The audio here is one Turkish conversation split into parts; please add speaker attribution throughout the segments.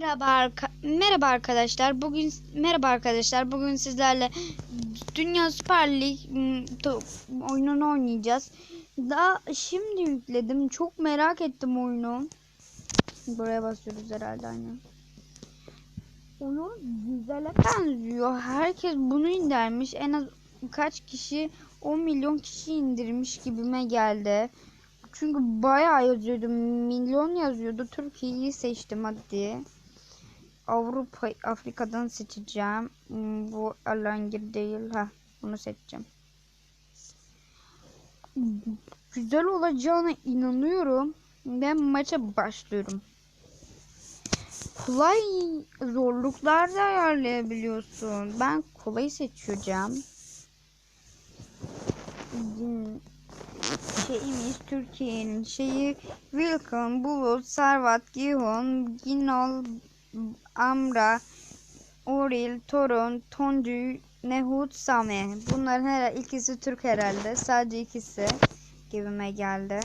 Speaker 1: Merhaba merhaba arkadaşlar. Bugün merhaba arkadaşlar. Bugün sizlerle Dünya Süper Lig oyununu oynayacağız. Daha şimdi yükledim. Çok merak ettim oyunu. Buraya basıyoruz herhalde aynen. Oyun güzele benziyor. Herkes bunu indirmiş. En az kaç kişi 10 milyon kişi indirmiş gibime geldi. Çünkü bayağı yazıyordu. Milyon yazıyordu. Türkiye'yi seçtim hadi. Avrupa, Afrika'dan seçeceğim. Hmm, Bu Alangir değil. Ha, bunu seçeceğim. Güzel olacağına inanıyorum. Ve maça başlıyorum. Kolay zorluklar da ayarlayabiliyorsun. Ben kolay seçeceğim. Şeyimiz Türkiye'nin şeyi Wilcon, Bulut, Sarvat, Gihon, Ginol, Amra, Oril, Torun, Toncu, Nehut, Same. Bunların her ikisi Türk herhalde. Sadece ikisi gibime geldi.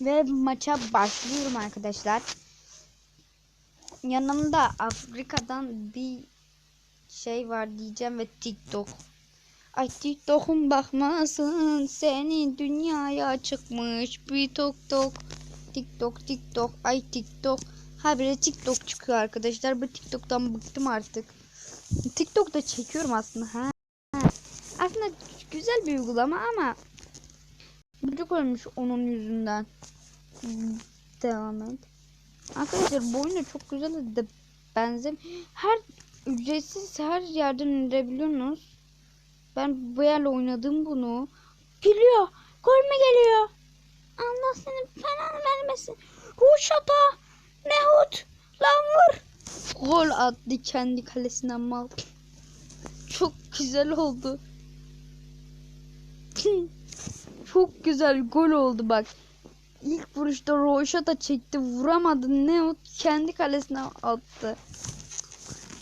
Speaker 1: Ve maça başlıyorum arkadaşlar. Yanımda Afrika'dan bir şey var diyeceğim ve TikTok. Ay TikTok'un bakmasın senin dünyaya çıkmış bir tok tok. TikTok TikTok ay TikTok. Habire TikTok çıkıyor arkadaşlar. Bu TikTok'tan bıktım artık. TikTok'ta çekiyorum aslında. Ha. Aslında güzel bir uygulama ama Çocuk ölmüş onun yüzünden. Devam et. Arkadaşlar bu oyunda çok güzel de benzem. Her ücretsiz her yerden indirebiliyorsunuz. Ben bu yerle oynadım bunu. Geliyor. Gol geliyor? Allah senin belanı vermesin. Ruşata. Nehut. Lan vur. Gol attı kendi kalesinden mal. Çok güzel oldu. Çok güzel gol oldu bak. İlk vuruşta Roşata çekti. Vuramadı. Nehut kendi kalesine attı.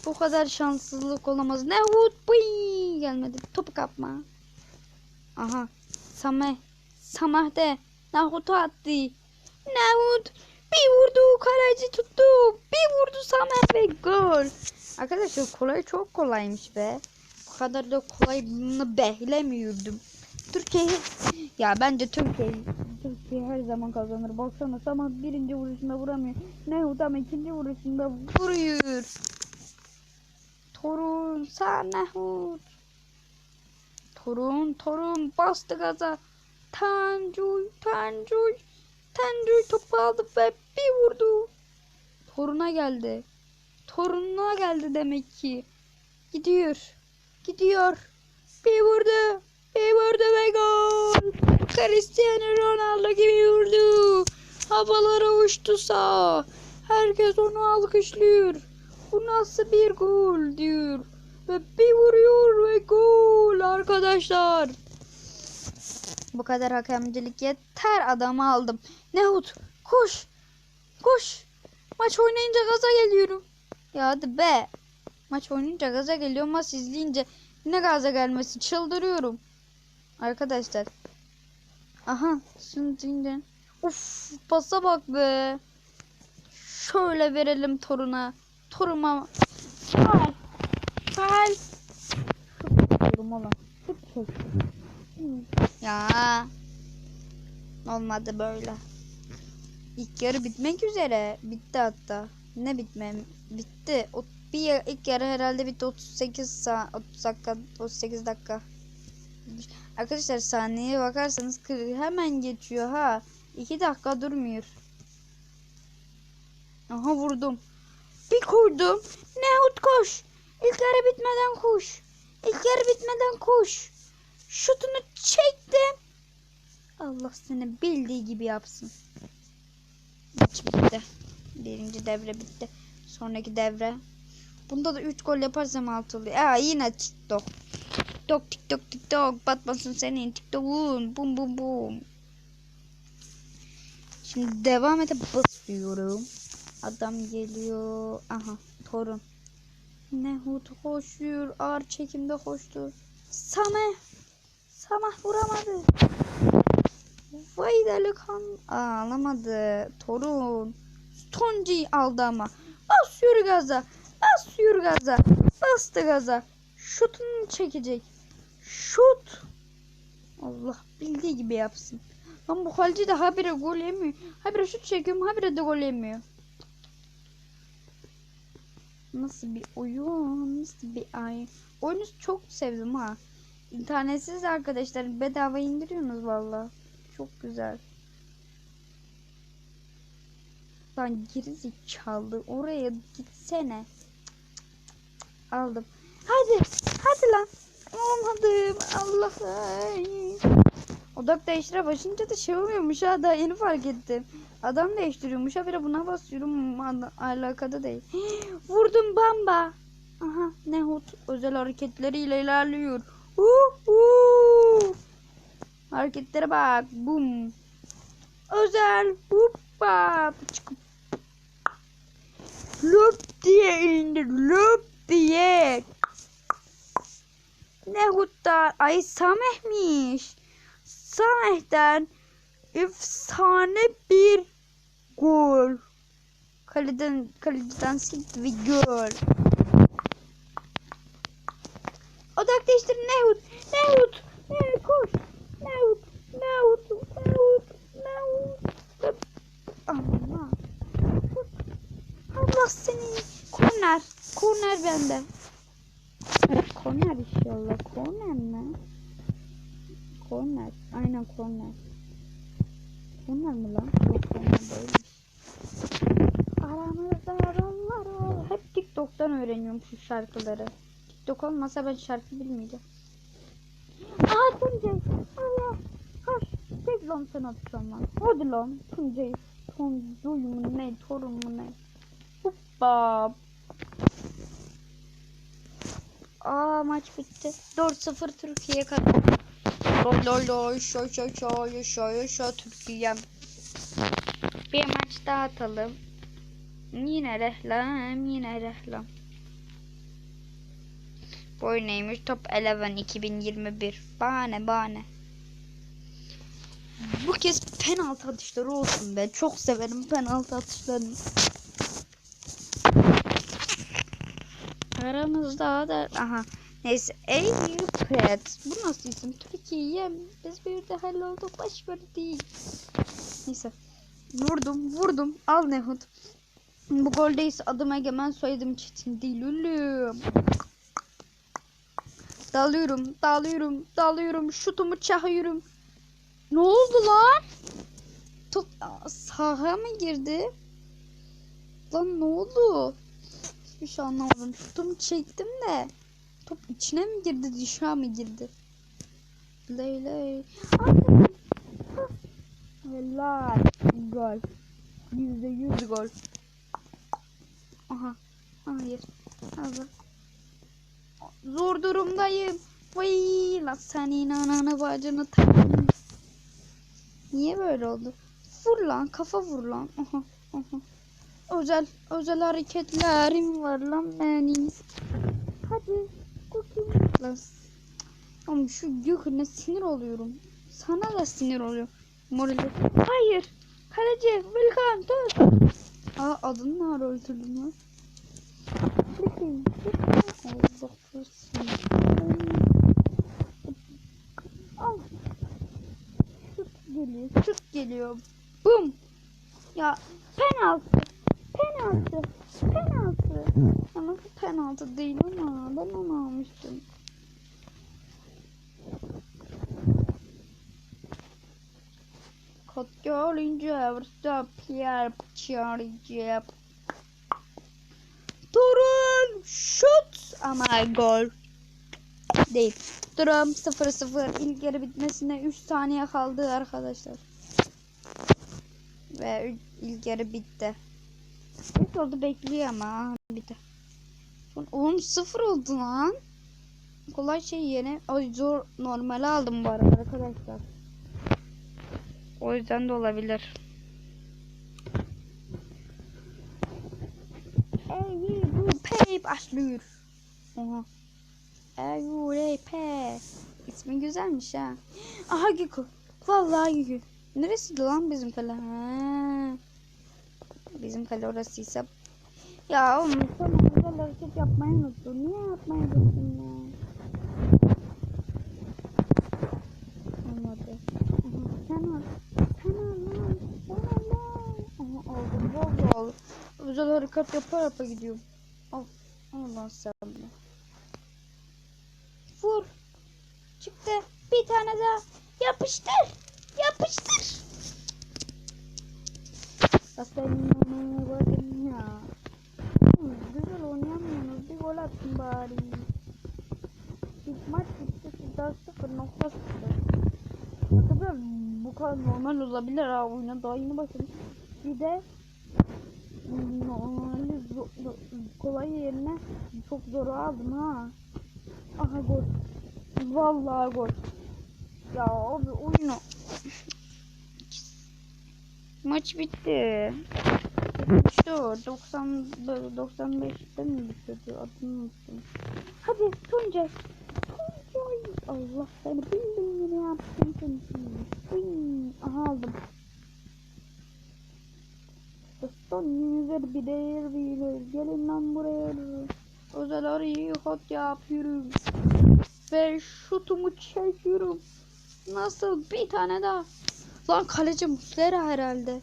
Speaker 1: Bu kadar şanssızlık olamaz. Nehut buy gelmedi. Topu kapma. Aha. Sameh. Sameh de. Nehut'u attı. Nehut bir vurdu. Kaleci tuttu. Bir vurdu Sameh ve gol. Arkadaşlar kolay çok kolaymış be. Bu kadar da kolay bunu beklemiyordum. Türkiye ya bence Türkiye Türkiye her zaman kazanır. Baksana Sameh birinci vuruşunda vuramıyor. Nehut ama ikinci vuruşunda vuruyor. Torun sen Nehut. Torun torun bastı gaza. Tancuy Tancuy. Tancuy topu aldı ve bir vurdu. Toruna geldi. Torununa geldi demek ki. Gidiyor. Gidiyor. Bir vurdu. Bir vurdu ve gol. Cristiano Ronaldo gibi vurdu. Havalara uçtu sağ. Herkes onu alkışlıyor. Bu nasıl bir gol diyor. Ve bir vuruyor ve gol arkadaşlar. Bu kadar hakemcilik yeter adamı aldım. Nehut koş. Koş. Maç oynayınca gaza geliyorum. Ya hadi be. Maç oynayınca gaza geliyor. Maç izleyince ne gaza gelmesi çıldırıyorum. Arkadaşlar. Aha şimdi Uf pasa bak be. Şöyle verelim toruna. Toruma. Gel. Gel. Toruma. Şut çek. Ya. Olmadı böyle. İlk yarı bitmek üzere. Bitti hatta. Ne bitmem? Bitti. O bir ilk yarı herhalde bitti 38 saat 30 dakika 38 dakika. Arkadaşlar saniyeye bakarsanız hemen geçiyor ha. 2 dakika durmuyor. Aha vurdum. Bir koydum. Nehut koş. İlk yarı bitmeden koş. İlk yarı bitmeden koş. Şutunu çektim. Allah seni bildiği gibi yapsın. Maç bitti. Birinci devre bitti. Sonraki devre. Bunda da 3 gol yaparsam 6 oluyor. Aa yine TikTok. TikTok TikTok TikTok. Batmasın senin TikTok'un. Bum bum bum. Şimdi devam ete basıyorum. Adam geliyor. Aha torun. Nehut koşuyor. Ağır çekimde koştu. Sameh. Sameh vuramadı. Vay delikanlı. Aa, alamadı. Torun. Stonci aldı ama. Basıyor gaza. Basıyor gaza. Bastı gaza. Şutunu çekecek. Şut. Allah bildiği gibi yapsın. Lan bu kaleci de habire gol yemiyor. Habire şut çekiyorum habire de gol yemiyor. Nasıl bir oyun? Nasıl bir ay? Oyunu çok sevdim ha. İnternetsiz arkadaşlar bedava indiriyorsunuz valla. Çok güzel. Lan gerizekalı oraya gitsene. Aldım. Hadi. Hadi lan. Olmadım. Allah'ım. Odak değiştire başınca da şey oluyormuş ha daha yeni fark ettim. Adam değiştiriyormuş ha bir de buna basıyorum Al- alakada değil. Vurdum bamba. Aha Nehut özel hareketleriyle ilerliyor. Uhu. Hareketlere bak. Bum. Özel. Hoppa. Löp diye indir. Löp diye. Nehut'ta. Ay Sameh'miş. Sameh'ten efsane bir gol. Kaleden kaleciden sildi ve gol. Odak değiştir Nehut. Nehut. Nehut koş. Nehut. Nehut. Nehut. Nehut. Allah. Allah seni. Korner. Korner bende. Korner inşallah. Korner mi? Korner. Aynen korner. Korner mi lan? Yok korner değilmiş. Aramızda ol. Hep TikTok'tan öğreniyorum şu şarkıları. TikTok olmasa ben şarkı bilmeyeceğim. Aa Tuncay. Allah. Koş. Tek lan sen atacağım lan. Hadi lan. Tuncay. Tuncay mu ne? Torun mu ne? Hoppa. Aa maç bitti. 4-0 Türkiye kazandı. Lol lol lol şo şo şo şo şo Türkiye. Bir maç daha atalım. Yine reklam yine reklam. Bu oyun neymiş? Top 11 2021. Bahane bahane. Bu kez penaltı atışları olsun be. Çok severim penaltı atışlarını. Aramızda da aha neyse Eyüpet bu nasıl isim Türkiye biz bir de hallolduk baş ver değil neyse vurdum vurdum al Nehut bu goldeyse adım Egemen soyadım Çetin değil oğlum dalıyorum dalıyorum dalıyorum şutumu çakıyorum ne oldu lan top saha mı girdi lan ne oldu Hiçbir şey anlamadım. Şutumu çektim de. Top içine mi girdi dışarı mı girdi? Ley ley. Helal. Gol. Yüzde yüz gol. Aha. Hayır. Allah. Zor durumdayım. Vay la senin ananı bacını takım. Niye böyle oldu? Vur lan kafa vur lan. Aha. Aha. Özel özel hareketlerim var lan benim. Hadi bakayım. Lan. Oğlum şu Gökhan'a sinir oluyorum. Sana da sinir oluyorum. Morali. Hayır. Kaleci Wilkan dur. Aa adını ne ara öldürdün lan? Bakayım. Allah korusun. Al. Şut geliyor. Şut geliyor. Bum. Ya penaltı. Penaltı. Penaltı. Ama bu penaltı değil ama ben onu almıştım. Kot görünce vursa Pierre çağıracak. Durun şut ama gol değil. Durum 0-0 ilk yarı bitmesine 3 saniye kaldı arkadaşlar. Ve ilk yarı bitti. Ne oldu bekliyor ama bir de. Oğlum sıfır oldu lan. Kolay şey yeni. Ay zor normali aldım bu arada arkadaşlar. O yüzden de olabilir. Ey bu pey başlıyor. Oha. Ey bu pe. İsmi güzelmiş ha. Aha Giko. Vallahi Giko. Neresiydi lan bizim kale? Ha. Bizim kale orasıysa Ya oğlum sen özel hareket yapmayı unuttun. Niye yapmayı unuttun ya? Olmadı. Sen al. Sen al lan. Sen al lan. Aha aldım. Vallahi aldım. Özel harekat yapa yapa gidiyorum. Al. Al lan sen. Vur. Çıktı. Bir tane daha. Yapıştır. Yapıştır. Aferin bana bakın ya. Hı, Güzel oynayamıyorsunuz. Bir gol attın bari. İlk maç bitti. Sizden 0 nokta 0. Tabii bu kadar normal olabilir ha. Oyuna daha yeni başladım. Bir de normalde kolay yerine çok zor aldım ha. Aha gol. Vallahi gol. Ya abi oyunu. Maç bitti. İşte o 90 95'te mi bitirdi adını unuttum. Hadi Tuncay. Tuncay. Allah seni bildim yine yaptım. Uy, Aha aldım. Son yüzer bir değer bilir. Gelin lan buraya. Özel arayı hot yapıyorum. Ve şutumu çekiyorum. Nasıl bir tane daha. Lan kaleci Muslera herhalde.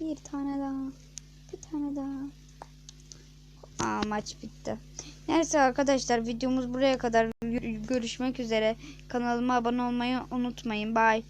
Speaker 1: Bir tane daha. Bir tane daha. Aa maç bitti. Neyse arkadaşlar videomuz buraya kadar. Görüşmek üzere. Kanalıma abone olmayı unutmayın. Bye.